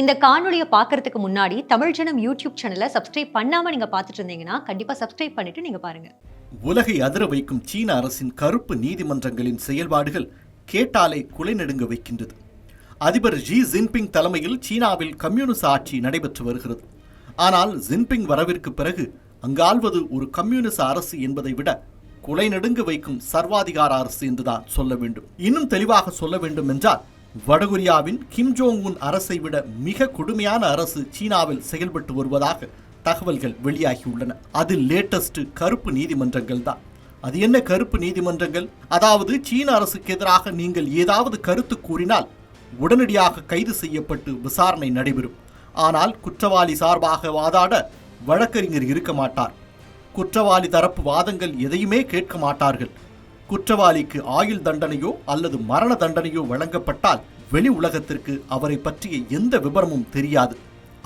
இந்த காணொலியை பார்க்கறதுக்கு முன்னாடி தமிழ் ஜனம் யூடியூப் சேனலை சப்ஸ்கிரைப் பண்ணாம நீங்க பார்த்துட்டு இருந்தீங்கன்னா கண்டிப்பா சப்ஸ்கிரைப் பண்ணிட்டு நீங்க பாருங்க. உலகை அதிர வைக்கும் சீன அரசின் கருப்பு நீதிமன்றங்களின் செயல்பாடுகள் கேட்டாலே குலை நடுங்க வைக்கின்றது. அதிபர் ஜி ஜின்பிங் தலைமையில் சீனாவில் கம்யூனிச ஆட்சி நடைபெற்று வருகிறது. ஆனால் ஜின்பிங் வரவிற்கு பிறகு அங்காள்வது ஒரு கம்யூனிச அரசு என்பதை விட குலை நடுங்க வைக்கும் சர்வாதிகார அரசு என்றுதான் சொல்ல வேண்டும். இன்னும் தெளிவாக சொல்ல வேண்டும் என்றால் வடகொரியாவின் கிம் ஜோங் உன் அரசை விட மிக கொடுமையான அரசு சீனாவில் செயல்பட்டு வருவதாக தகவல்கள் வெளியாகியுள்ளன. அது லேட்டஸ்ட் கருப்பு நீதிமன்றங்கள் தான். அது என்ன கருப்பு நீதிமன்றங்கள்? அதாவது சீன அரசுக்கு எதிராக நீங்கள் ஏதாவது கருத்து கூறினால் உடனடியாக கைது செய்யப்பட்டு விசாரணை நடைபெறும். ஆனால் குற்றவாளி சார்பாக வாதாட வழக்கறிஞர் இருக்க மாட்டார். குற்றவாளி தரப்பு வாதங்கள் எதையுமே கேட்க மாட்டார்கள். குற்றவாளிக்கு ஆயுள் தண்டனையோ அல்லது மரண தண்டனையோ வழங்கப்பட்டால் வெளி உலகத்திற்கு அவரை பற்றிய எந்த விபரமும் தெரியாது.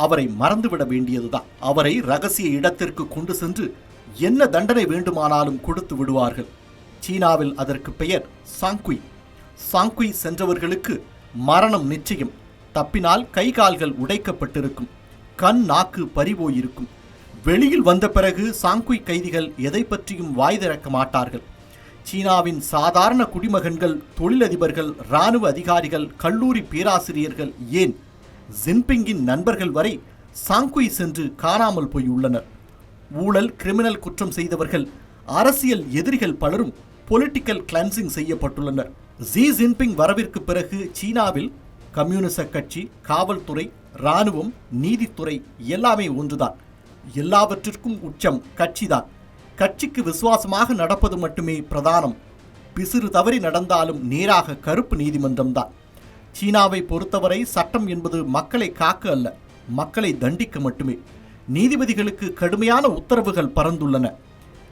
அவரை மறந்துவிட வேண்டியதுதான். அவரை ரகசிய இடத்திற்கு கொண்டு சென்று என்ன தண்டனை வேண்டுமானாலும் கொடுத்து விடுவார்கள். சீனாவில் அதற்கு பெயர் சாங்குய் சாங்குய் சென்றவர்களுக்கு மரணம் நிச்சயம். தப்பினால் கை கால்கள் உடைக்கப்பட்டிருக்கும். கண் நாக்கு பறிபோயிருக்கும். வெளியில் வந்த பிறகு சாங்குய் கைதிகள் எதை பற்றியும் வாய் திறக்க மாட்டார்கள். சீனாவின் சாதாரண குடிமகன்கள் தொழிலதிபர்கள் இராணுவ அதிகாரிகள் கல்லூரி பேராசிரியர்கள் ஏன் ஜின்பிங்கின் நண்பர்கள் வரை சாங்குய் சென்று காணாமல் போயுள்ளனர்? ஊழல் கிரிமினல் குற்றம் செய்தவர்கள் அரசியல் எதிரிகள் பலரும் பொலிட்டிக்கல் கிளன்சிங் செய்யப்பட்டுள்ளனர். ஜி ஜின்பிங் வரவிற்கு பிறகு சீனாவில் கம்யூனிச கட்சி காவல்துறை இராணுவம் நீதித்துறை எல்லாமே ஒன்றுதான். எல்லாவற்றிற்கும் உச்சம் கட்சிதான். கட்சிக்கு விசுவாசமாக நடப்பது மட்டுமே பிரதானம். பிசிறு தவறி நடந்தாலும் நேராக கருப்பு நீதிமன்றம்தான் சீனாவை பொறுத்தவரை சட்டம் என்பது மக்களை காக்க அல்ல மக்களை தண்டிக்க மட்டுமே. நீதிபதிகளுக்கு கடுமையான உத்தரவுகள் பறந்துள்ளன.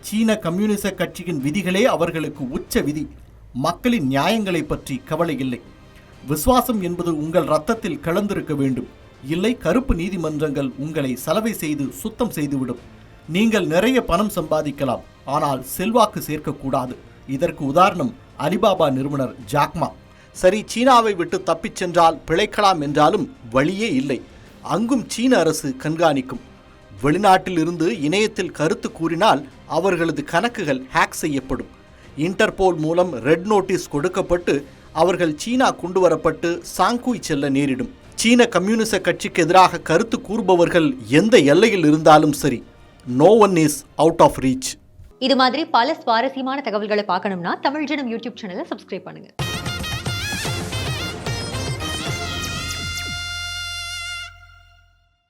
சீன கம்யூனிச கட்சியின் விதிகளே அவர்களுக்கு உச்ச விதி. மக்களின் நியாயங்களை பற்றி கவலை இல்லை. விசுவாசம் என்பது உங்கள் ரத்தத்தில் கலந்திருக்க வேண்டும். இல்லை கருப்பு நீதிமன்றங்கள் உங்களை சலவை செய்து சுத்தம் செய்துவிடும். நீங்கள் நிறைய பணம் சம்பாதிக்கலாம் ஆனால் செல்வாக்கு சேர்க்கக்கூடாது. இதற்கு உதாரணம் அலிபாபா நிறுவனர் ஜாக்மா. சரி சீனாவை விட்டு தப்பிச் சென்றால் பிழைக்கலாம் என்றாலும் வழியே இல்லை. அங்கும் சீன அரசு கண்காணிக்கும். வெளிநாட்டில் இருந்து இணையத்தில் கருத்து கூறினால் அவர்களது கணக்குகள் ஹேக் செய்யப்படும். இன்டர்போல் மூலம் ரெட் நோட்டீஸ் கொடுக்கப்பட்டு அவர்கள் சீனா கொண்டு வரப்பட்டு சாங்குய் செல்ல நேரிடும். சீன கம்யூனிச கட்சிக்கு எதிராக கருத்து கூறுபவர்கள் எந்த எல்லையில் இருந்தாலும் சரி. No one is out of reach இது மாதிரி பல சுவாரஸ்யமான தகவல்களை பார்க்கணும்னா தமிழ் ஜனம் யூடியூப் சேனலை சப்ஸ்கிரைப் பண்ணுங்க.